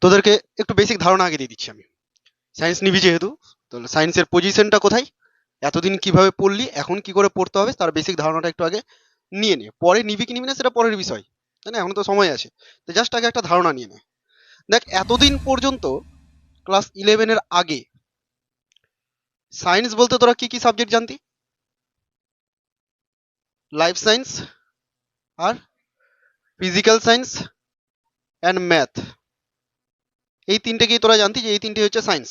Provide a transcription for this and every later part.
তোদেরকে একটু বেসিক ধারণা আগে দিয়ে দিচ্ছি আমি। সায়েন্স নিবি যেহেতু, তাহলে সায়েন্সের পজিশনটা কোথায়? এতদিন কীভাবে পড়লি, এখন কি করে পড়তে হবে, তার বেসিক ধারণাটা একটু আগে নিয়ে নে। পরে নিবি কি নিবি না, সেটা পরের বিষয়। তাই না? এখন তো সময় আছে। তো জাস্ট আগে একটা ধারণা নিয়ে নে। দেখ, এতদিন পর্যন্ত ক্লাস ইলেভেনের আগে সায়েন্স বলতে তোরা কি কি সাবজেক্ট জানতি? লাইফ সায়েন্স আর ফিজিক্যাল সায়েন্স অ্যান্ড ম্যাথ এই তিনটেকেই তোরা জানতি যে এই তিনটে হচ্ছে সায়েন্স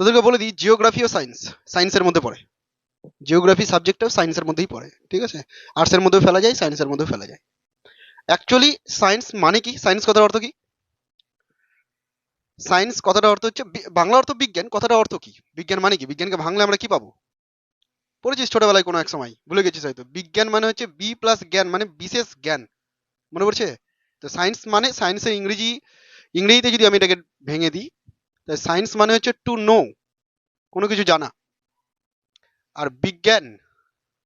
তোদেরকে বলে দিই জিওগ্রাফিও সায়েন্স সায়েন্সের মধ্যে পড়ে। জিওগ্রাফি সাবজেক্টটাও সায়েন্সের মধ্যেই পড়ে, ঠিক আছে? আর্টসের মধ্যেও ফেলা যায় সায়েন্সের মধ্যেও ফেলা যায়। অ্যাকচুয়ালি সায়েন্স মানে কি? সায়েন্স কথার অর্থ কি? সায়েন্স কথাটা অর্থ হচ্ছে বাংলা অর্থ বিজ্ঞান কথাটা অর্থ কি? বিজ্ঞান মানে কি? বিজ্ঞানকে ভাঙলে আমরা কি পাবো? পড়েছিস ছোটবেলায় কোনো এক সময়? ভুলে গেছিস হয়তো। বিজ্ঞান মানে হচ্ছে বি প্লাস জ্ঞান মানে বিশেষ জ্ঞান। মনে পড়ছে? তো সায়েন্স মানে সায়েন্সের ইংরেজি ইংরেজিতে যদি আমি এটাকে ভেঙে দিই তাই সায়েন্স মানে হচ্ছে টু নো কোনো কিছু জানা। আর বিজ্ঞান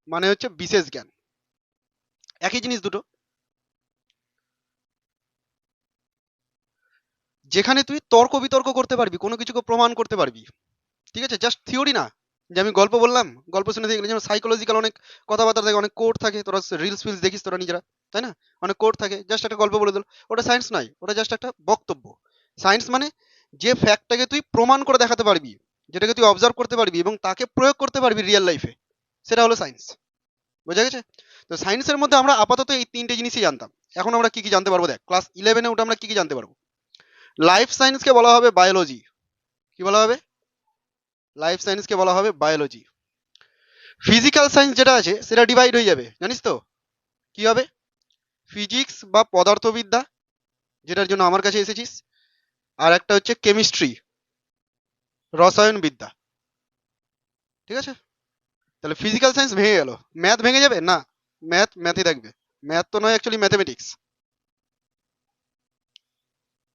মানে হচ্ছে বিশেষ জ্ঞান। একই জিনিস দুটো। যেখানে তুই তর্ক বিতর্ক করতে পারবি, কোনো কিছুকে প্রমাণ করতে পারবি। ঠিক আছে? জাস্ট থিওরি না। যে আমি গল্প বললাম, গল্প শুনে দেখলি যেমন সাইকোলজিক্যাল অনেক কথাবার্তা থাকে, অনেক কোড থাকে, তোরা রিলস ফিলস দেখিস তোরা নিজেরা। তাই না? অনেক কোড থাকে। জাস্ট একটা গল্প বলে দিল। ওটা সায়েন্স নয়, ওটা জাস্ট একটা বক্তব্য। সায়েন্স মানে যে ফ্যাক্টটাকে তুই প্রমাণ করে দেখাতে পারবি, যেটাকে তুই অবজার্ভ করতে পারবি এবং তাকে প্রয়োগ করতে পারবি রিয়েল লাইফে সেটা হলো সায়েন্স বোঝা গেছে? তো সায়েন্সের মধ্যে আমরা আপাতত এই তিনটে জিনিসই জানতাম। এখন আমরা কি কি জানতে পারব দেখ ক্লাস ইলেভেনে ওটা আমরা কি কি জানতে পারব? লাইফ সায়েন্সকে বলা হবে বায়োলজি কি বলা হবে? লাইফ সায়েন্সকে বলা হবে বায়োলজি ফিজিক্যাল সায়েন্স যেটা আছে, সেটা ডিভাইড হয়ে যাবে। জানিস তো? কি হবে? ফিজিক্স বা পদার্থবিদ্যা, যেটার জন্য আমার কাছে এসেছিস। আর একটা হচ্ছে কেমিস্ট্রি রসায়ন বিদ্যা ঠিক আছে? তাহলে ফিজিক্যাল সায়েন্স ভেঙে গেল। ম্যাথ ভেঙে যাবে? না। ম্যাথ ম্যাথই থাকবে ম্যাথ তো নয় অ্যাকচুয়ালি ম্যাথমেটিক্স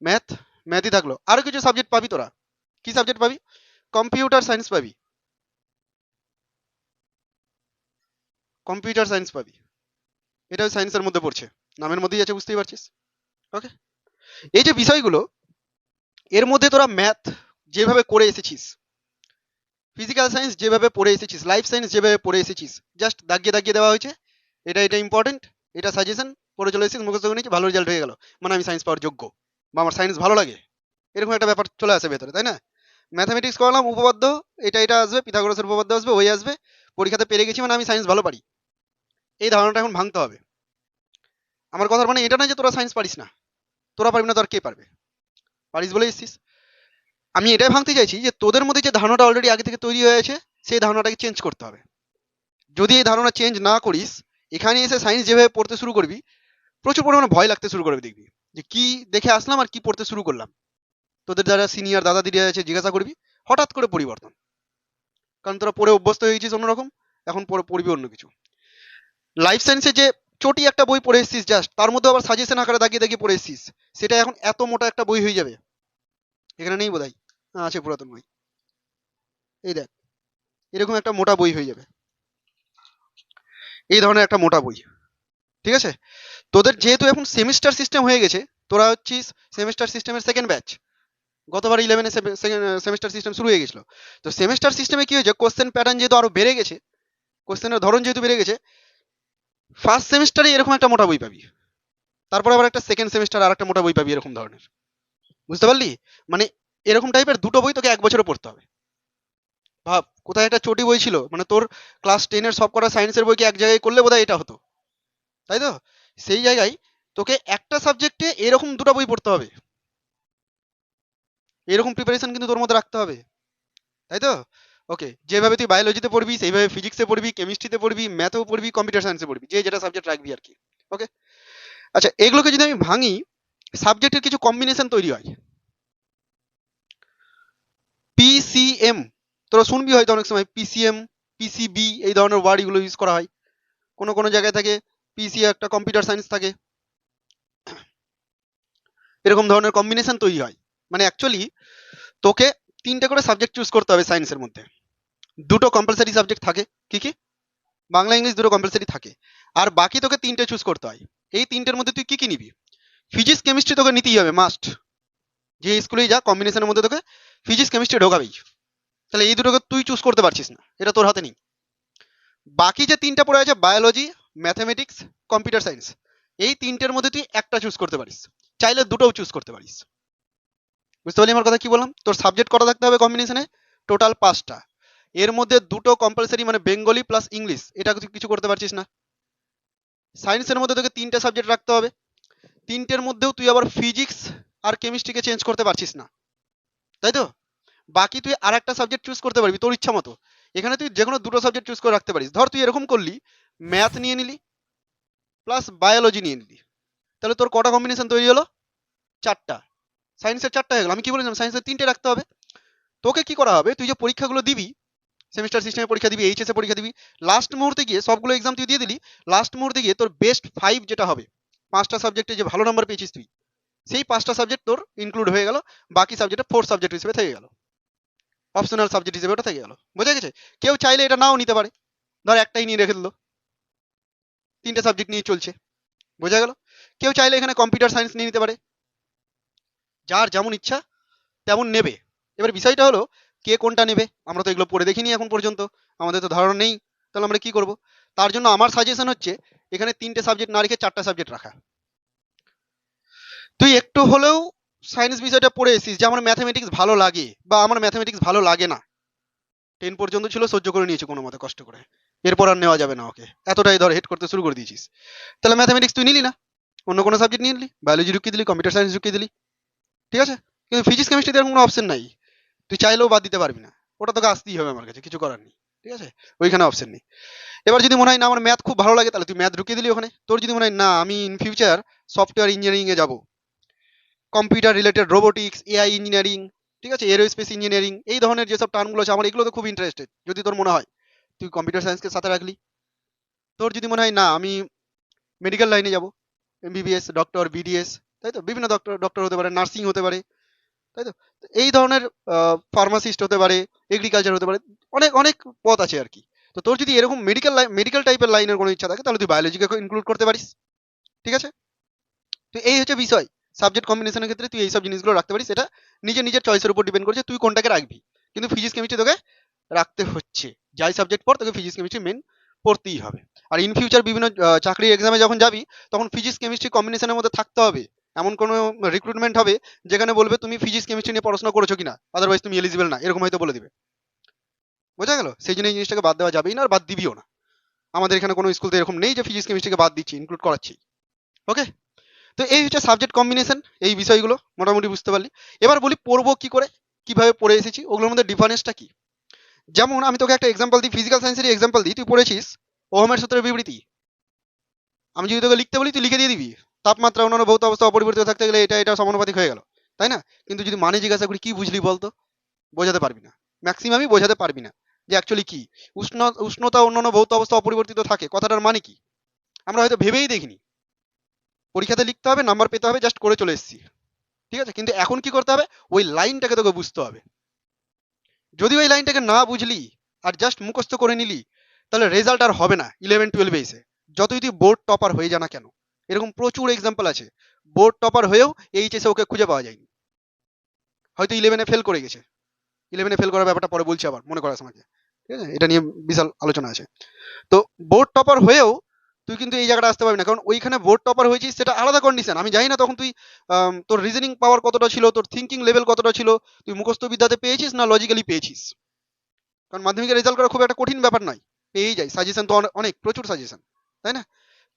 ম্যাথ ম্যাথই থাকল। আরও কিছু সাবজেক্ট পাবি তোরা। কি সাবজেক্ট পাবি? কম্পিউটার সায়েন্স পাবি। কম্পিউটার সায়েন্স পাবি। এটাও সায়েন্সের মধ্যে পড়ছে। নামের মধ্যেই আছে, বুঝতেই পারছিস? ওকে এই যে বিষয়গুলো, এর মধ্যে তোরা ম্যাথ যেভাবে করে এসেছিস ফিজিক্যাল সায়েন্স যেভাবে পড়ে এসেছিস লাইফ সায়েন্স যেভাবে পড়ে এসেছিস জাস্ট দাগিয়ে দাগিয়ে দেওয়া হয়েছে, এটা এটা ইম্পর্টেন্ট এটা সাজেশন পড়ে চলে এসেছিস, মুখস্থ নিয়েছি ভালো রেজাল্ট হয়ে গেল। মানে আমি সায়েন্স পাওয়ার যোগ্য, বা আমার সায়েন্স ভালো লাগে। এরকম একটা ব্যাপার চলে আসে ভেতরে, তাই না? ম্যাথামেটিক্স করলাম, উপপাদ্য, এটা এটা আসবে পিথাগোরাসের উপপাদ্য আসবে, ওই আসবে, পরীক্ষাতে পেরে গেছি মানে আমি সায়েন্স ভালো পারি। এই ধারণাটা এখন ভাঙতে হবে। আমার কথার মানে এটা না যে তোরা সায়েন্স পারিস না। তোরা পারবি না তো আর কে পারবে? পারিস বলে এসছিস। আমি এটাই ভাঙতে চাইছি যে তোদের মধ্যে যে ধারণাটা অলরেডি আগে থেকে তৈরি হয়ে আছে, সেই ধারণাটাকে চেঞ্জ করতে হবে। যদি এই ধারণা চেঞ্জ না করিস, এখানে এসে সায়েন্স যেভাবে পড়তে শুরু করবি, প্রচুর পরিমাণে ভয় লাগতে শুরু করবে দেখবি। যে কি দেখে আসলাম আর কি পড়তে শুরু করলাম। তোদের যারা সিনিয়র দাদা দিদি আছে, জিজ্ঞাসা করবি, হঠাৎ করে পরিবর্তন। কারণ তোরা পড়ে অভ্যস্ত হয়ে গেছিস অন্যরকম, এখন পড়ে পড়বি অন্য কিছু। লাইফ সায়েন্সে যে চটি একটা বই পড়ে এসেছিস জাস্ট তার মধ্যে আবার সাজেশন আকারে দাগিয়ে দাগিয়ে পড়ে এসেছিস। সেটা এখন এত মোটা একটা বই হয়ে যাবে। এখানে নেই বোধ হয়, আছে পুরাতন বই। এই দেখ, এরকম একটা মোটা বই হয়ে যাবে। এই ধরনের একটা মোটা বই। ঠিক আছে? তোদের যেহেতু এখন সেমিস্টার সিস্টেম হয়ে গেছে, তোরা হচ্ছিস সেমিস্টার সিস্টেমের সেকেন্ড ব্যাচ গতবার ইলেভেনে সেমিস্টার সিস্টেম শুরু হয়ে গেছিল। তো সেমিস্টার সিস্টেমে কি হয়েছে? কোশ্চেন প্যাটার্ন যেহেতু আরও বেড়ে গেছে কোশ্চেনের ধরন যেহেতু বেড়ে গেছে ফার্স্ট সেমিস্টারে এরকম একটা মোটা বই পাবি। তারপর আবার একটা সেকেন্ড সেমিস্টার আর একটা মোটা বই পাবি এরকম ধরনের। বুঝতে পারলি? মানে এরকম টাইপের দুটো বই তোকে এক বছরে পড়তে হবে। ভাব, কোথায় একটা চটি বই ছিল? মানে তোর ক্লাস টেনের সব কটা সায়েন্সের বইকে এক জায়গায় করলে বোধহয় এটা হতো? তাই তো? সেই জায়গায় তোকে একটা সাবজেক্টে এরকম দুটো বই পড়তে হবে। এরকম প্রিপারেশন কিন্তু তোর মধ্যে রাখতে হবে। তাই তো? ওকে যেভাবে তুই বায়োলজিতে পড়বি, সেইভাবে ফিজিক্সে পড়বি কেমিস্ট্রিতে পড়বি ম্যাথেও পড়বি কম্পিউটার সায়েন্সে পড়বি, যে যেটা সাবজেক্ট রাখবি আর কি ওকে আচ্ছা এগুলোকে যদি আমি ভাঙি সাবজেক্টের কিছু কম্বিনেশন তৈরি হয়। পিসিএম তোরা শুনবি হয়তো অনেক সময় পিসিএম পিসিবি এই ধরনের ওয়ার্ড এগুলো ইউজ করা হয়। কোনো কোনো জায়গায় থাকে পিসি একটা কম্পিউটার সায়েন্স থাকে। এরকম ধরনের কম্বিনেশন তৈরি হয়। মানে অ্যাকচুয়ালি তোকে তিনটে করে সাবজেক্ট চুজ করতে হবে সায়েন্সের মধ্যে। দুটো কম্পালসারি সাবজেক্ট থাকে। কি কি? বাংলা, ইংলিশ দুটো কম্পালসারি থাকে। আর বাকি তোকে তিনটে চুজ করতে হয়। এই তিনটের মধ্যে তুই কি কি নিবি? ফিজিক্স কেমিস্ট্রি তোকে নিতেই হবে মাস্ট যে স্কুলেই যা কম্বিনেশনের মধ্যে তোকে ফিজিক্স কেমিস্ট্রি ঢোকাবেই। তাহলে এই দুটোকে তুই চুজ করতে পারছিস না। এটা তোর হাতে নেই। বাকি যে তিনটা পড়ে আছে বায়োলজি ম্যাথামেটিক্স কম্পিউটার সায়েন্স এই তিনটের মধ্যে তুই একটা চুজ করতে পারিস। চাইলে দুটোও চুজ করতে পারিস। বুঝতে পারলি আমার কথা কি বললাম? তোর সাবজেক্ট কটা থাকতে হবে কম্বিনেশনে টোটাল পাঁচটা। এর মধ্যে দুটো কম্পালসারি মানে বেঙ্গলি প্লাস ইংলিশ। এটা কিছু করতে পারছিস না? সায়েন্সের মধ্যে তোকে তিনটে সাবজেক্ট রাখতে হবে। তিনটের মধ্যেও তুই আবার ফিজিক্স আর কেমিস্ট্রিকে চেঞ্জ করতে পারছিস না। তাই তো? বাকি তুই আর একটা সাবজেক্ট চুজ করতে পারবি তোর ইচ্ছা মতো। এখানে তুই যে কোনো দুটো সাবজেক্ট চুজ করে রাখতে পারিস। ধর তুই এরকম করলি ম্যাথ নিয়ে নিলি প্লাস বায়োলজি নিয়ে নিলি। তাহলে তোর কটা কম্বিনেশন তৈরি হলো? চারটা। সায়েন্সের চারটা হয়ে গেল। আমি কি বলেছিলাম? সায়েন্সের তিনটে রাখতে হবে। তোকে কি করা হবে? তুই যে পরীক্ষাগুলো দিবি সেমিস্টার সিস্টেমে পরীক্ষা দিবি এইচএসে পরীক্ষা দিবি। লাস্ট মুহূর্তে গিয়ে সবগুলো এক্সাম তুই দিয়ে দিলি লাস্ট মুহূর্তে গিয়ে তোর বেস্ট ফাইভ যেটা হবে, পাঁচটা সাবজেক্টে যে ভালো নাম্বার পেয়েছিস তুই, সেই পাঁচটা সাবজেক্ট তোর ইনক্লুড হয়ে গেল, বাকি সাবজেক্টে ফোর্থ সাবজেক্ট হিসেবে থেকে গেল। অপশনাল সাবজেক্ট হিসেবে ওটা থেকে গেল। বোঝা গেছে? কেউ চাইলে এটা নাও নিতে পারে। ধর একটাই নিয়ে রেখে দিল। তিনটে সাবজেক্ট নিয়ে চলছে। বোঝা গেল? কেউ চাইলে এখানে কম্পিউটার সায়েন্স নিয়ে নিতে পারে। যার যেমন ইচ্ছা তেমন নেবে। এবার বিষয়টা হলো কে কোনটা নেবে? আমরা তো এগুলো পড়ে দেখিনি এখন পর্যন্ত। আমাদের তো ধারণা নেই। তাহলে আমরা কি করব? তার জন্য আমার সাজেশন হচ্ছে, এখানে তিনটে সাবজেক্ট না রেখে চারটা সাবজেক্ট রাখা। তুই একটু হলেও সায়েন্স বিষয়টা পড়ে এসিস যে আমার ম্যাথামেটিক্স ভালো লাগে বা আমার ম্যাথামেটিক্স ভালো লাগে না। টেন পর্যন্ত ছিল, সহ্য করে নিয়েছি কোনো মতে কষ্ট করে। এরপর আর নেওয়া যাবে না ওকে। এতটাই ধর হেড করতে শুরু করে দিয়েছিস। তাহলে ম্যাথামেটিক্স তুই নিলি না? অন্য কোনো সাবজেক্ট নিয়ে নিলি? বায়োলজি ঢুকিয়ে দিলি কম্পিউটার সায়েন্স ঢুকিয়ে দিলি? ঠিক আছে? কিন্তু ফিজিক্স কেমিস্ট্রিতে এরকম কোনো অপশন নাই। তুই চাইলেও বাদ দিতে পারবি না। ওটা তোকে আসতেই হবে আমার কাছে, কিছু করার নেই, ঠিক আছে? ওইখানে অপশন নেই। এবার যদি মনে হয়, না, আমার ম্যাথ খুব ভালো লাগে, তাহলে তুই ম্যাথ ঢুকিয়ে দিলি ওখানে। তোর যদি মনে হয়, না, আমি ইন ফিউচার সফটওয়্যার ইঞ্জিনিয়ারিং এ যাব। Computer related robotics AI engineering ঠিক আছে? এরোস্পেস ইঞ্জিনিয়ারিং এই ধরনের যেসব টার্মগুলো আছে, আমার এগুলো তো খুব ইন্টারেস্টেড যদি তোর মনে হয়। তুই কম্পিউটার সায়েন্সকে সাথে রাখলি। তোর যদি মনে হয়, না, আমি মেডিকেল লাইনে যাব এমবিবিএস ডক্টর বিডিএস তাই তো? বিভিন্ন ডক্টর ডক্টর হতে পারে নার্সিং হতে পারে তাই তো? এই ধরনের ফার্মাসিস্ট হতে পারে এগ্রিকালচার হতে পারে, অনেক অনেক পথ আছে আর কি। তো তোর যদি এরকম মেডিকেল মেডিকেল টাইপের লাইনের কোনো ইচ্ছা থাকে, তাহলে তুই বায়োলজিকে ইনক্লুড করতে পারিস। ঠিক আছে? তো এই হচ্ছে বিষয়। সাবজেক্ট কম্বিনেশনের ক্ষেত্রে তুই এইসব জিনিসগুলো রাখতে পারিস। এটা নিজের নিজের চয়েসের উপর ডিপেন্ড করছে, তুই কোনটাকে রাখবি। কিন্তু ফিজিক্স কেমিস্ট্রি তোকে রাখতে হচ্ছে। যাই সাবজেক্ট পর তোকে ফিজিক্স কেমিস্ট্রি মেন পড়তেই হবে। আর ইন ফিউচার বিভিন্ন চাকরির এক্সামে যখন যাবি, তখন ফিজিক্স কেমিস্ট্রি কম্বিনেশনের মধ্যে থাকতে হবে। এমন কোনো রিক্রুটমেন্ট হবে যেখানে বলবে তুমি ফিজিক্স কেমিস্ট্রি নিয়ে পড়াশোনা করেছ কিনা? আদারওয়াইজ তুমি এলিজিবল না। এরকম হয়তো বলে দিবে। বোঝা গেল? সেই জন্য এই জিনিসটাকে বাদ দেওয়া যাবেই না আর বাদ দিবিও না। আমাদের এখানে কোনো স্কুল তো এরকম নেই যে ফিজিক্স কেমিস্ট্রিকে বাদ দিচ্ছি ইনক্লুড করাচ্ছি। ওকে তো এই হচ্ছে সাবজেক্ট কম্বিনেশন এই বিষয়গুলো মোটামুটি বুঝতে পারলি। এবার বলি পড়ব কি করে, কীভাবে পড়ে এসেছি, ওগুলোর মধ্যে ডিফারেন্সটা কি? যেমন আমি তোকে একটা এক্সাম্পল দিই ফিজিক্যাল সায়েন্সের এক্সাম্পল দিই। তুই পড়েছিস, ওহমের সূত্রের বিবৃতি। আমি যদি তোকে লিখতে বলি, তুই লিখে দিয়ে দিবি। তাপমাত্রা অন্যান্য ভৌত অবস্থা অপরিবর্তিত থাকতে গেলে এটা এটা সমানুপাতিক হয়ে গেল। তাই না? কিন্তু যদি মানে জিজ্ঞাসা করি, কি বুঝলি বলতো? বোঝাতে পারবি না। ম্যাক্সিমামই বোঝাতে পারবি না যে অ্যাকচুয়ালি কি। উষ্ণ, উষ্ণতা অন্যান্য ভৌত অবস্থা অপরিবর্তিত থাকে, কথাটার মানে কি? আমরা হয়তো ভেবেই দেখিনি। পরীক্ষাতে লিখতে হবে নাম্বার পেতে হবে জাস্ট করে চলে এসেছি। ঠিক আছে? কিন্তু এখন কি করতে হবে? ওই লাইনটাকে তোকে বুঝতে হবে। যদি ওই লাইনটাকে না বুঝলি আর জাস্ট মুখস্থ করে নিলি, তাহলে রেজাল্ট আর হবে না ইলেভেন টুয়েলভে এসে। যতই তুই বোর্ড টপার হয়ে যা না কেন। এরকম প্রচুর এক্সাম্পল আছে। বোর্ড টপার হয়েও এইচএসে ওকে খুঁজে পাওয়া যায়নি। হয়তো ইলেভেনে ফেল করে গেছে। ইলেভেনে ফেল করার ব্যাপারটা পরে বলছি আবার, মনে করার আমাকে। ঠিক আছে? এটা নিয়ে বিশাল আলোচনা আছে। তো বোর্ড টপার হয়েও তুই কিন্তু এই জায়গাটা আসতে পারবি না। কারণ ওইখানে বোর্ড টপার হয়েছিস সেটা আলাদা কন্ডিশন আমি জানি না তখন তুই তোর রিজনিং পাওয়ার কতটা ছিল, তোর থিঙ্কিং লেভেল কতটা ছিল, তুই মুখস্থ বিদ্যাতে পেয়েছিস না লজিক্যালি পেয়েছিস? কারণ মাধ্যমিকের রেজাল্ট করা খুব একটা কঠিন ব্যাপার নয়। পেয়েই যায় সাজেশন তো অনে- অনেক, প্রচুর সাজেশন তাই না?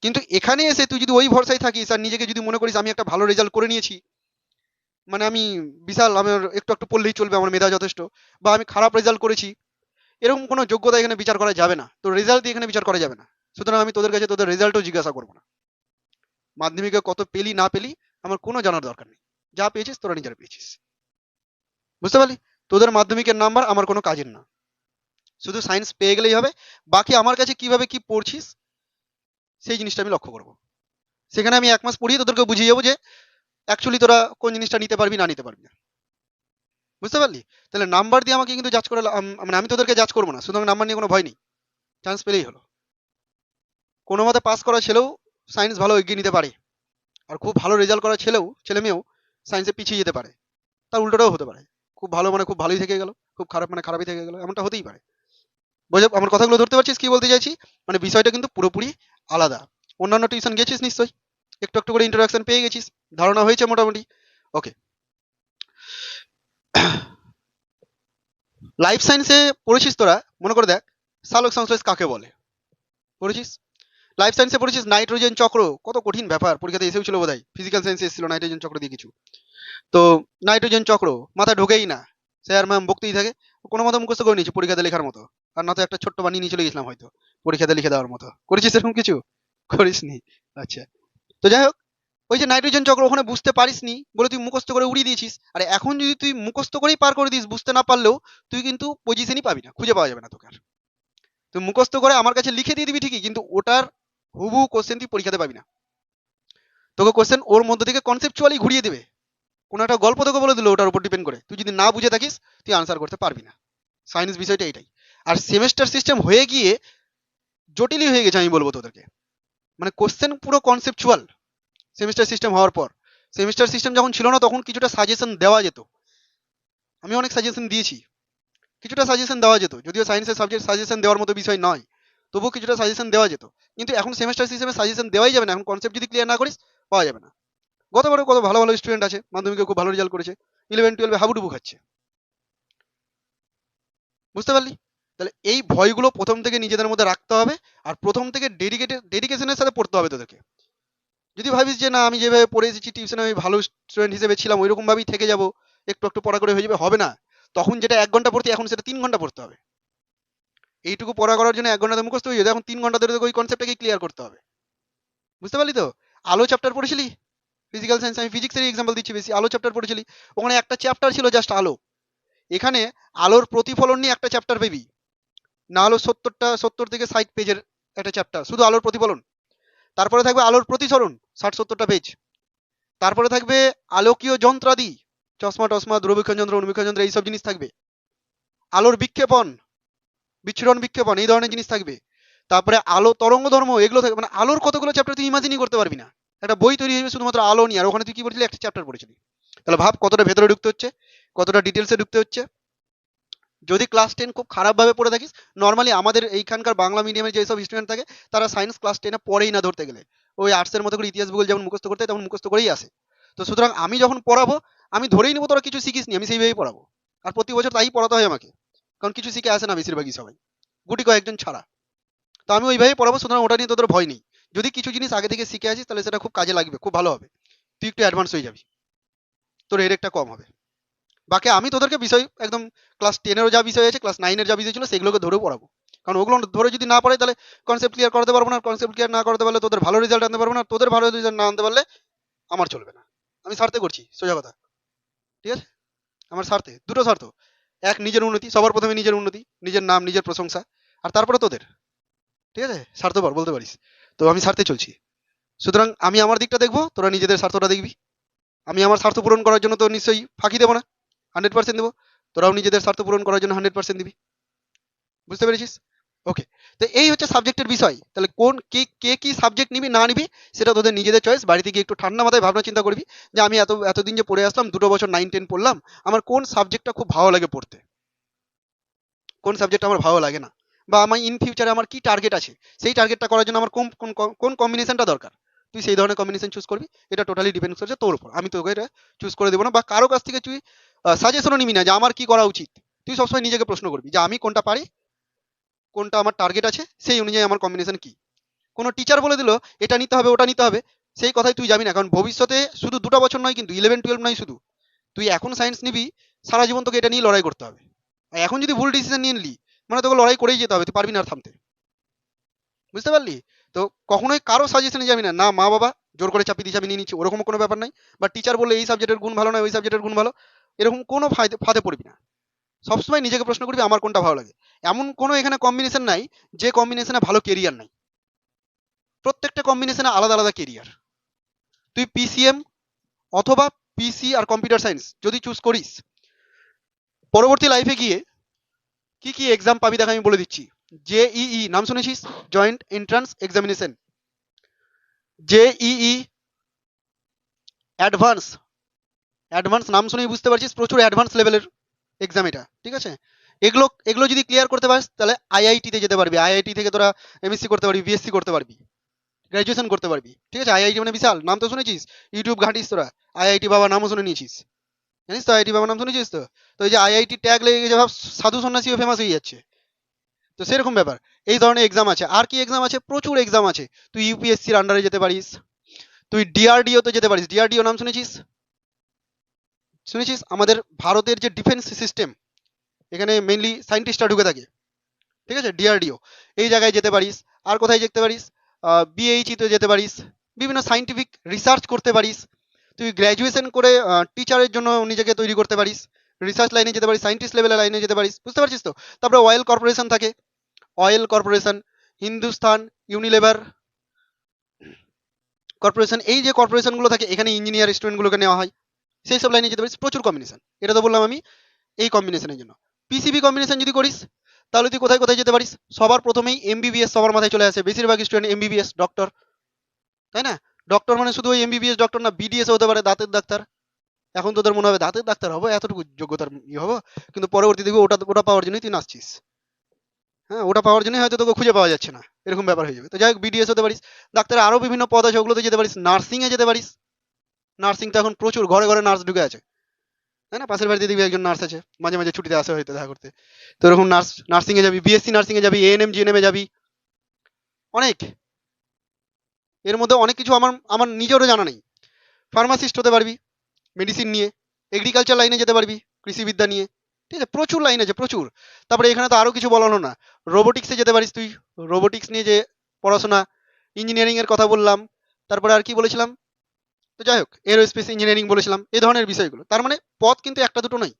কিন্তু এখানে এসে তুই যদি ওই ভরসায় থাকিস আর নিজেকে যদি মনে করিস আমি একটা ভালো রেজাল্ট করে নিয়েছি মানে আমি বিশাল আমার একটু একটু পড়লেই চলবে আমার মেধা যথেষ্ট, বা আমি খারাপ রেজাল্ট করেছি, এরকম কোনো যোগ্যতা এখানে বিচার করা যাবে না। তোর রেজাল্ট দিয়ে এখানে বিচার করা যাবে না। সুতরাং আমি তোদের কাছে তোদের রেজাল্টও জিজ্ঞাসা করব না। মাধ্যমিকে কত পেলি, না পেলি, আমার কোনো জানার দরকার নেই। যা পেয়েছিস, তোরা নিজেরা পেয়েছিস। বুঝতে পারলি? তোদের মাধ্যমিকের নাম্বার আমার কোনো কাজের না। শুধু সায়েন্স পেয়ে গেলেই হবে। বাকি আমার কাছে কীভাবে কি পড়ছিস সেই জিনিসটা আমি লক্ষ্য করব। সেখানে আমি এক মাস পড়িয়ে তোদেরকে বুঝিয়ে যাব যে অ্যাকচুয়ালি তোরা কোন জিনিসটা নিতে পারবি না নিতে পারবি না। বুঝতে পারলি? তাহলে নাম্বার দিয়ে আমাকে কিন্তু জাজ করে মানে আমি তোদেরকে জাজ করব না সুতরাং নাম্বার নিয়ে কোনো ভয় নেই। চান্স পেলেই হলো। কোনো মতে পাস করা ছেলেও সায়েন্স ভালো এগিয়ে নিতে পারে। আর খুব ভালো রেজাল্ট করা ছেলেও ছেলে মেয়েও সায়েন্সে পিছিয়ে যেতে পারে। তার উল্টোটাও হতে পারে। খুব ভালো মানে খুব ভালোই থেকে গেল। খুব খারাপ মানে খারাপই থেকে গেল। এমনটা হতেই পারে। বোঝা আমার কথাগুলো ধরতে পারছিস কি বলতে চাইছি? মানে বিষয়টা কিন্তু পুরোপুরি আলাদা। অন্যান্য টিউশন গেছিস নিশ্চয়ই? একটু একটু করে ইন্টারাকশন পেয়ে গেছিস। ধারণা হয়েছে মোটামুটি? ওকে লাইফ সায়েন্সে পড়েছিস তোরা? মনে করে দেখ সালোক সংশ্লেষ কাকে বলে? পড়েছিস? লাইফ সায়েন্সে পড়েছিস নাইট্রোজেন চক্র? কত কঠিন ব্যাপার। পরীক্ষাতে এসেও ছিল বোধহয়। ফিজিক্যাল সায়েন্সে এসেছিল নাইট্রোজেন চক্র দিয়ে কিছু। তো নাইট্রোজেন চক্র মাথায় ঢোকেই না। স্যার ম্যাম বকতেই থাকে। কোনো মতো মুখস্থ করে নিয়েছি পরীক্ষাতে লেখার মতো। আর না তো একটা ছোট্ট বানিয়ে নিয়ে চলে গেছিলাম হয়তো। পরীক্ষাতে লিখে দেওয়ার মতো। করেছিস এরকম কিছু? করিসনি। আচ্ছা। তো যাই হোক, ওই যে নাইট্রোজেন চক্র ওখানে বুঝতে পারিসনি, বলে তুই মুখস্থ করে উড়িয়ে দিয়েছিস। আর এখন যদি তুই মুখস্থ করেই পার করে দিস বুঝতে না পারলেও, তুই কিন্তু পজিশনই পাবি না, খুঁজে পাওয়া যাবে না তোকে আর। তুই মুখস্থ করে আমার কাছে লিখে দিয়ে দিবি ঠিকই, কিন্তু ওটার হুবহু কোশ্চেন তুই পরীক্ষাতে পাবি না। তোকে কোশ্চেন ওর মধ্যে থেকে কনসেপচুয়ালি ঘুরিয়ে দেবে। কোনো একটা গল্প তোকে বলে দিল, ওটার উপর ডিপেন্ড করে। তুই যদি না বুঝে থাকিস, তুই আনসার করতে পারবি না। সায়েন্স বিষয়টা এটাই। আর সেমেস্টার সিস্টেম হয়ে গিয়ে জটিলই হয়ে গেছে, আমি বলব তোদেরকে। মানে কোশ্চেন পুরো কনসেপচুয়াল সেমিস্টার সিস্টেম হওয়ার পর। সেমিস্টার সিস্টেম যখন ছিল না, তখন কিছুটা সাজেশন দেওয়া যেত। আমি অনেক সাজেশন দিয়েছি। কিছুটা সাজেশন দেওয়া যেত, যদিও সায়েন্সের সাবজেক্ট সাজেশন দেওয়ার মতো বিষয় নয়, তবুও কিছুটা সাজেশন দেওয়া যেত। কিন্তু এখন সেমিস্টার সিস্টেমে সাজেশন দেওয়াই যাবে না, এখন কনসেপ্ট যদি ক্লিয়ার না করিস, পাওয়া যাবে না। গতবারে কত ভালো ভালো স্টুডেন্ট আছে মাধ্যমিকে খুব ভালো রেজাল্ট করেছে ইলেভেন টুয়েলভে হাবুডুবু খাচ্ছে। বুঝতে পারলি? তাহলে এই ভয়গুলো প্রথম থেকে নিজেদের মধ্যে রাখতে হবে আর প্রথম থেকে ডেডিকেটেড ডেডিকেশনের সাথে পড়তে হবে তোদেরকে। যদি ভাবিস যে না, আমি যেভাবে পড়ে এসেছি টিউশনে আমি ভালো স্টুডেন্ট হিসেবে ছিলাম ওইরকম ভাবেই থেকে যাব, একটু একটু পড়া করে হয়ে যাবে, হবে না। তখন যেটা এক ঘণ্টা পড়তে, এখন সেটা তিন ঘণ্টা পড়তে হবে। এইটুকু পড়া করার জন্য এক ঘন্টাতে মুখস্থ হয়ে যাবে। এখন তিন ঘণ্টা ধরে ওই কনসেপ্টটাকে ক্লিয়ার করতে হবে। বুঝতে পারলি তো? আলো চ্যাপ্টার পড়েছিলি? ফিজিক্যাল সায়েন্স আমি ফিজিক্সের এক্সাম্পল দিচ্ছি বেশি। আলো চ্যাপ্টার পড়েছিলি। ওখানে একটা চ্যাপ্টার ছিল জাস্ট আলো। এখানে আলোর প্রতিফলন নিয়ে একটা চ্যাপ্টার পেবি। না হলো সত্তরটা, সত্তর থেকে ষাট পেজের একটা চ্যাপ্টার শুধু আলোর প্রতিফলন। তারপরে থাকবে আলোর প্রতিসরণ, ষাট, সত্তরটা পেজ তারপরে থাকবে আলোকীয় যন্ত্রাদি, চশমা, টশমা দূরবীক্ষণ যন্ত্র, অনুবীক্ষণ যন্ত্র, এইসব জিনিস থাকবে। আলোর বিক্ষেপণ, বিচ্ছুরণ বিক্ষেপণ, এই ধরনের জিনিস থাকবে। তারপরে আলো তরঙ্গ ধর্ম, এগুলো থাকবে। মানে আলোর কতগুলো চ্যাপ্টার তুই ইমাজিনই করতে পারবি না। একটা বই তৈরি হয়ে শুধুমাত্র আলো নিয়ে, আর ওখানে তুই কি পড়েছিলি একটা চ্যাপ্টার পড়েছিলি। তাহলে ভাব কতটা ভেতরে ঢুকতে হচ্ছে, কতটা ডিটেলসে ঢুকতে হচ্ছে। যদি ক্লাস টেন খুব খারাপভাবে পড়ে থাকিস নর্মালি আমাদের এইখানকার বাংলা মিডিয়ামের যেসব স্টুডেন্ট থাকে, তারা সায়েন্স ক্লাস টেনে পড়েই না ধরতে গেলে। ওই আর্টসের মতো করে ইতিহাস ভূগোল যেমন মুখস্থ করতে তেমন মুখস্থ করেই আসে। তো সুতরাং আমি যখন পড়াবো, আমি ধরেই নেব তোরা কিছু শিখিস নি, আমি সেইভাবেই পড়াবো। আর প্রতি বছর তাই পড়াতে হয় আমাকে। কারণ কিছু শিখে আসে না বেশিরভাগই সবাই। গুটি কয়েকজন ছাড়া। তো আমি ওইভাবেই পড়াবো, সুতরাং ওটা নিয়ে তোদের ভয় নেই। যদি কিছু জিনিস আগে থেকে শিখে আসিস, তাহলে সেটা খুব কাজে লাগবে, খুব ভালো হবে। তুই একটু অ্যাডভান্স হয়ে যাবি। তোর হেডেকটা কম হবে। বাকি আমি তোদেরকে বিষয় একদম ক্লাস টেনেরও যা বিষয় আছে ক্লাস নাইনের যা বিষয় ছিল সেগুলোকে ধরেও পড়াবো। কারণ ওগুলো ধরে যদি না পড়ে তাহলে কনসেপ্ট ক্লিয়ার করতে পারব না কনসেপ্ট ক্লিয়ার না করতে পারলে তোদের ভালো রেজাল্ট আনতে পারব না, তোদের ভালো রেজাল্ট না আনতে পারলে আমার চলবে না। আমি স্বার্থে করছি, সোজা কথা। ঠিক আছে? আমার স্বার্থে, দুটো স্বার্থ। এক, নিজের উন্নতি, সবার প্রথমে নিজের উন্নতি, নিজের নাম, নিজের প্রশংসা, আর তারপরে তোদের। ঠিক আছে? স্বার্থপর, বলতে পারিস। তো আমি স্বার্থে চলছি। সুতরাং আমি আমার দিকটা দেখব, তোরা নিজেদের স্বার্থটা দেখবি। আমি আমার স্বার্থ পূরণ করার জন্য তো নিশ্চয়ই ফাঁকি দেবো না। হান্ড্রেড পার্সেন্ট দেবো। তোরাও নিজেদের স্বার্থ পূরণ করার জন্য হান্ড্রেড পার্সেন্ট দিবি। বুঝতে পেরেছিস? ওকে তো এই হচ্ছে সাবজেক্টের বিষয়। তাহলে কোন, কে কে কি সাবজেক্ট নিবি, না নিবি, সেটা তোদের নিজেদের চয়েস বাড়িতে গিয়ে একটু ঠান্ডা মাথায় ভাবনা চিন্তা করবি যে আমি এত, এতদিন যে পড়ে আসলাম, দুটো বছর নাইন টেন পড়লাম, আমার কোন সাবজেক্টটা খুব ভালো লাগে পড়তে? কোন সাবজেক্ট আমার ভালো লাগে না? বা আমার ইন ফিউচারে আমার কি টার্গেট আছে? সেই টার্গেটটা করার জন্য আমার কোন কোন কম্বিনেশনটা দরকার? তুই সেই ধরনের কম্বিনেশন চুজ করবি। এটা টোটালি ডিপেন্ড করছে তোর উপর। আমি তোকে এটা চুজ করে দেবো না বা কারও কাছ থেকে তুই সাজেশনও নিবি না যে আমার কি করা উচিত। তুই সবসময় নিজেকে প্রশ্ন করবি যে আমি কোনটা পারি, কোনটা আমার টার্গেট আছে, সেই অনুযায়ী আমার কম্বিনেশন কি। কোনো টিচার বলে দিল, এটা নিতে হবে, ওটা নিতে হবে, সেই কথাই তুই যাবি না। কারণ ভবিষ্যতে শুধু দুটো বছর নয়, কিন্তু ইলেভেন টুয়েলভ নয় শুধু। তুই এখন সায়েন্স নিবি, সারা জীবন তোকে এটা নিয়ে লড়াই করতে হবে। আর এখন যদি ভুল ডিসিশন নিয়ে নিলি মানে তোকে লড়াই করেই যেতে হবে, তুই পারবি না আর থামতে। বুঝতে পারলি? তো কখনোই কারও সাজেশনে যাবি না না মা বাবা জোর করে চাপিয়ে দিয়ে নিয়ে নিচ্ছি ওরকম কোনো ব্যাপার নাই। বা টিচার বললে, এই সাবজেক্টের গুণ ভালো নয়, ওই সাবজেক্টের গুণ ভালো। এরকম কোনো ফায়দে, ফাঁদে পড়বি না। সবসময় নিজেকে প্রশ্ন করবি, আমার কোনটা ভালো লাগে? এমন কোনো এখানে কম্বিনেশন নাই, যে কম্বিনেশনে ভালো কেরিয়ার নাই। প্রত্যেকটা কম্বিনেশনে আলাদা আলাদা কেরিয়ার তুই পিসিএম অথবা পিসি আর কম্পিউটার সায়েন্স যদি চুজ করিস, পরবর্তী লাইফে গিয়ে কি কি এক্সাম পাবি দেখ আমি বলে দিচ্ছি। জেইই নাম শুনেছিস? Joint entrance examination JEE advance advance নাম শুনেই বুঝতে পারছিস, প্রচুর অ্যাডভান্স লেভেলের এক্সাম এটা, ঠিক আছে? এগুলো এগুলো যদি ক্লিয়ার করতে পারিস, তাহলে আইআইটিতে যেতে পারবি। আইআইটি থেকে তোরা এমএসসি করতে পারবি বিএসসি করতে পারবি গ্র্যাজুয়েশন করতে পারবি, ঠিক আছে? আইআইটি মানে বিশাল, নাম তো শুনেছিস? ইউটিউব ঘাঁটিস তোরা আইআইটি বাবা নামও শুনে নিয়েছিস, জানিস তো আইআইটি বাবা নাম শুনেছিস তো? তো এই যে আইআইটি ট্যাগ লেগে গেছে, ভাব সাধু সন্ন্যাসীও ফেমাস হয়ে যাচ্ছে। তো সেরকম ব্যাপার। এই ধরনের এক্সাম আছে। আর কি এক্সাম আছে? প্রচুর এক্সাম আছে। তুই ইউপিএসসির আন্ডারে যেতে পারিস। তুই ডিআরডিও তে যেতে পারিস। ডিআরডিও নাম শুনেছিস? শুনেছিস? আমাদের ভারতের যে ডিফেন্স সিস্টেম এখানে মেইনলি সায়েন্টিস্টরা ঢুকে থাকে। ঠিক আছে? ডিআরডিও এই জায়গায় যেতে পারিস। আর কোথায় যেতে পারিস? বিএইচই তে যেতে পারিস। বিভিন্ন সায়েন্টিফিক রিসার্চ করতে পারিস। তুই গ্র্যাজুয়েশন করে টিচারের জন্য নিজেকে তৈরি করতে পারিস। রিসার্চ লাইনে যেতে পারিস সায়েন্টিস্ট লেভেলের লাইনে যেতে পারিস বুঝতে পারছিস তো? তারপরে অয়েল কর্পোরেশন থাকে। Oil corporation Hindustan Unilever corporation এই যে কর্পোরেশনগুলো থাকে, এখানে ইঞ্জিনিয়ার স্টুডেন্টগুলোকে নেওয়া হয়। সেই সব লাইনে যেতে পারিস, প্রচুর কম্বিনেশন এটা তো বললাম আমি এই কম্বিনেশনের জন্য। পিসিবি কম্বিনেশন যদি করিস, তাহলে তুই কোথায় কোথায় যেতে পারিস? সবার প্রথমেই এমবিবিএস সবার মাথায় চলে আসে। বেশিরভাগ স্টুডেন্ট এমবিবিএস ডক্টর তাই না? ডক্টর মানে শুধু ওই এমবিবিএস ডক্টর না বিডিএস হতে পারে, দাঁতের ডাক্তার। এখন তোদের মনে হবে দাঁতের ডাক্তার হব, এতটুকু যোগ্যতার ইয়ে হব, কিন্তু পরবর্তী দেখবি ওটা ওটা পাওয়ার জন্যই তুই নাচছিস। হ্যাঁ ওটা পাওয়ার জন্যই হয়তো তোকে খুঁজে পাওয়া যাচ্ছে না, এরকম ব্যাপার হয়ে যাবে। তো যাই হোক বিডিএস হতে পারিস, ডাক্তার আরও বিভিন্ন পদ আছে, ওগুলোতে যেতে পারিস নার্সিংয়ে যেতে পারিস। নার্সিং তো এখন প্রচুর, ঘরে ঘরে নার্স ঢুকে আছে। তাই না? পাশের বাড়িতে দেখবি একজন নার্স আছে, মাঝে মাঝে ছুটিতে আসে হয়তো দেখা করতে। তো এরকম নার্স নার্সিংয়ে যাবি বিএসসি নার্সিং এ যাবি এএনএম জিএনএম যাবি। অনেক। এর মধ্যে অনেক কিছু আমার আমার নিজেরও জানা নেই। ফার্মাসিস্ট হতে পারবি মেডিসিন নিয়ে এগ্রিকালচার লাইনে যেতে পারবি, কৃষিবিদ্যা নিয়ে। ঠিক আছে, প্রচুর লাইন আছে, প্রচুর। তারপরে এখানে তো আরও কিছু বলানো না। রোবোটিক্সে যেতে পারিস তুই। রোবোটিক্স নিয়ে যে পড়াশোনা ইঞ্জিনিয়ারিংয়ের কথা বললাম। তারপরে আর কি বলেছিলাম? তো যাই হোক এরোস্পেস ইঞ্জিনিয়ারিং বলেছিলাম এই ধরনের বিষয়গুলো। তার মানে পথ কিন্তু একটা দুটো নয়।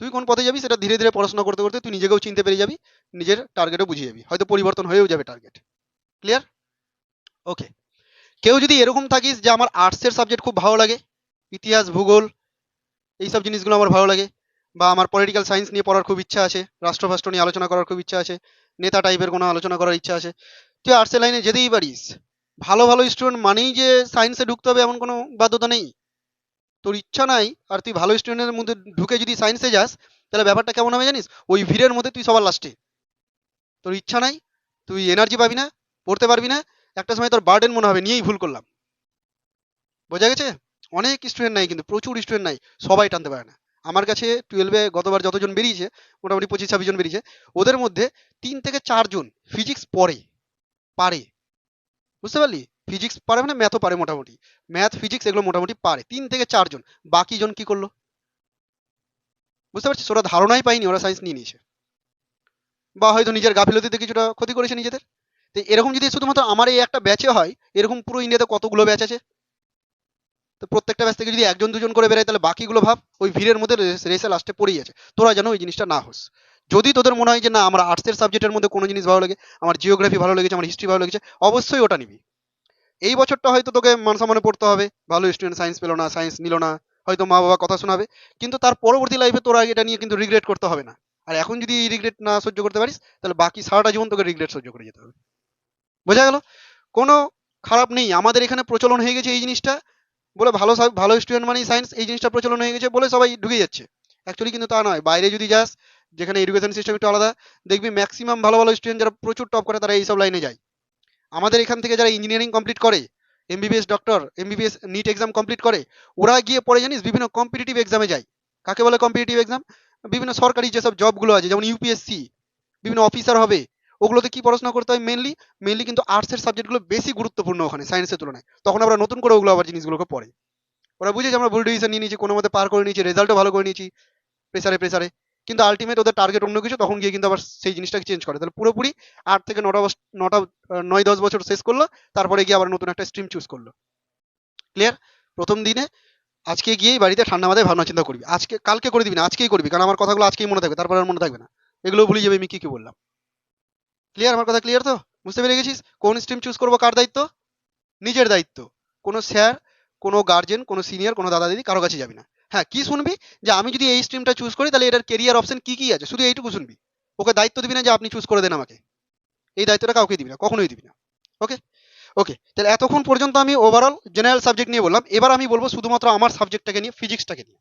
তুই কোন পথে যাবি সেটা ধীরে ধীরে পড়াশোনা করতে করতে তুই নিজেকেও চিনতে পেরে যাবি, নিজের টার্গেটও বুঝে যাবি। হয়তো পরিবর্তন হয়েও যাবে টার্গেট ক্লিয়ার ওকে কেউ যদি এরকম থাকিস যে আমার আর্টসের সাবজেক্ট খুব ভালো লাগে ইতিহাস, ভূগোল, এইসব জিনিসগুলো আমার ভালো লাগে। বা আমার পলিটিক্যাল সায়েন্স নিয়ে পড়ার খুব ইচ্ছা আছে রাষ্ট্রভাষ্ট্র নিয়ে আলোচনা করার খুব ইচ্ছা আছে, নেতা টাইপের কোনো আলোচনা করার ইচ্ছা আছে। তুই আর্টসের লাইনে যেতেই পারিস। ভালো ভালো স্টুডেন্ট মানেই যে সায়েন্সে ঢুকতে হবে এমন কোনো বাধ্যতা নেই। তোর ইচ্ছা নাই, আর তুই ভালো স্টুডেন্টের মধ্যে ঢুকে যদি সায়েন্সে যাস, তাহলে ব্যাপারটা কেমন হবে জানিস? ওই ভিড়ের মধ্যে তুই সবার লাস্টে তোর ইচ্ছা নাই, তুই এনার্জি পাবি না, পড়তে পারবি না, একটা সময় তোর বার্ডেন মনে হবে, নিয়েই ভুল করলাম। বোঝা গেছে? অনেক স্টুডেন্ট নাই কিন্তু প্রচুর স্টুডেন্ট নাই, সবাই টানতে পারে না। আমার কাছে টুয়েলভে গতবার যতজন বেরিয়েছে, মোটামুটি পঁচিশ ছাব্বিশ জন বেরিয়েছে, ওদের মধ্যে তিন থেকে চারজন ফিজিক্স পড়ে, পারে। বুঝতে পারলি? ফিজিক্স পারে মানে ম্যাথও পারে মোটামুটি। ম্যাথ ফিজিক্স এগুলো মোটামুটি পারে, তিন থেকে চারজন বাকি জন কি করল? বুঝতে পারছিস? ওরা ধারণাই পায়নি, ওরা সায়েন্স নিয়ে নিয়েছে। বা হয়তো নিজের গাফিলতিতে কিছুটা ক্ষতি করেছে নিজেদের। তো এরকম যদি শুধুমাত্র আমার এই একটা ব্যাচে হয়, এরকম পুরো ইন্ডিয়াতে কতগুলো ব্যাচ আছে? তো প্রত্যেকটা ব্যাচ থেকে যদি একজন দুজন করে বেরোয়, তাহলে বাকিগুলো ভাব ওই ভিড়ের মধ্যে রেসে লাস্টে পড়েই আছে। তোরা যেন ওই জিনিসটা না হোস। যদি তোদের মনে হয় যে, না, আমার আর্টসের সাবজেক্টের মধ্যে কোনো জিনিস ভালো লাগে আমার জিওগ্রাফি ভালো লেগেছে, আমার হিস্ট্রি ভালো লেগেছে, অবশ্যই ওটা নিবি। এই বছরটা হয়তো তোকে মান সম্মানে পড়তে হবে। ভালো স্টুডেন্ট সায়েন্স পেল না সায়েন্স নিল না, হয়তো মা বাবা কথা শোনাবে। কিন্তু তার পরবর্তী লাইফে তোরা এটা নিয়ে কিন্তু রিগ্রেট করতে হবে না। আর এখন যদি এই রিগ্রেট না সহ্য করতে পারিস, তাহলে বাকি সারাটা জীবন তোকে রিগ্রেট সহ্য করে যেতে হবে। বোঝা গেল? কোনো খারাপ নেই। আমাদের এখানে প্রচলন হয়ে গেছে এই জিনিসটা। বলে ভালো ভালো স্টুডেন্ট মানেই সায়েন্স এই জিনিসটা প্রচলন হয়ে গেছে বলে সবাই ঢুকে যাচ্ছে। অ্যাকচুয়ালি কিন্তু তা নয়। বাইরে যদি যাস, যেখানে এডুকেশন সিস্টেম একটু আলাদা, দেখবি ম্যাক্সিমাম ভালো ভালো স্টুডেন্ট যারা প্রচুর টপ করে তারা এইসব লাইনে যায়। আমাদের এখান থেকে যারা ইঞ্জিনিয়ারিং কমপ্লিট করে MBBS doctor MBBS NEET exam complete করে, ওরা গিয়ে পড়ে জানিস বিভিন্ন কম্পিটিটিভ এক্সামে যায়। কাকে বলে কম্পিটিটিভ এক্সাম বিভিন্ন সরকারি যেসব জবগুলো আছে, যেমন ইউপিএসসি বিভিন্ন অফিসার হবে ওগুলোতে কি পড়াশোনা করতে হয় মেনলি মেনলি কিন্তু আর্টসের সাবজেক্টগুলো বেশি গুরুত্বপূর্ণ ওখানে সায়েন্সের তুলনায়। তখন আমরা নতুন করে ওগুলো আবার জিনিসগুলোকে পড়ে। ওরা বুঝে যে আমরা ভুল ডিসিশন নিয়ে নিয়েছি, কোনো মতে পার করে নিয়েছি রেজাল্টও ভালো করে নিয়েছি প্রেসারে প্রেসারে কিন্তু আলটিমেট ওদের টার্গেট অন্য কিছু, তখন গিয়ে কিন্তু আবার সেই জিনিসটাকে চেঞ্জ করে। তাহলে পুরোপুরি আট থেকে নটা নটা নয়, দশ বছর শেষ করল, তারপরে গিয়ে আবার নতুন একটা স্ট্রিম চুজ করল। ক্লিয়ার প্রথম দিনে আজকে গিয়েই বাড়িতে ঠান্ডা মাথায় ভাবনা চিন্তা করবি। আজকে, কালকে করে দিবি না, আজকেই করবি, কারণ আমার কথাগুলো আজকেই মনে থাকবে, তারপরে আর মনে থাকবে না। এগুলো ভুলে যাবে আমি কি কি বললাম। ক্লিয়ার আমার কথা ক্লিয়ার তো? বুঝতে পেরে গেছিস? কোন স্ট্রিম চুজ করব কার দায়িত্ব? নিজের দায়িত্ব। কোনো স্যার কোনো গার্জেন কোনো সিনিয়র কোনো দাদা দিদি কারও কাছে যাবি না। হ্যাঁ কি শুনবি? যে আমি যদি এই স্ট্রিমটা চুজ করি, তাহলে এটার কেরিয়ার অপশন কি কি আছে? শুধু এইটুকু শুনবি। ওকে দায়িত্ব দিবি না যে আপনি চুজ করে দেন আমাকে। এই দায়িত্বটা কাউকে দিবি না, কখনোই দিবি না। ওকে? ওকে, তাহলে এতক্ষণ পর্যন্ত আমি ওভারঅল জেনারেল সাবজেক্ট নিয়ে বললাম। এবার আমি বলব শুধুমাত্র আমার সাবজেক্টটাকে নিয়ে ফিজিক্সটাকে নিয়ে।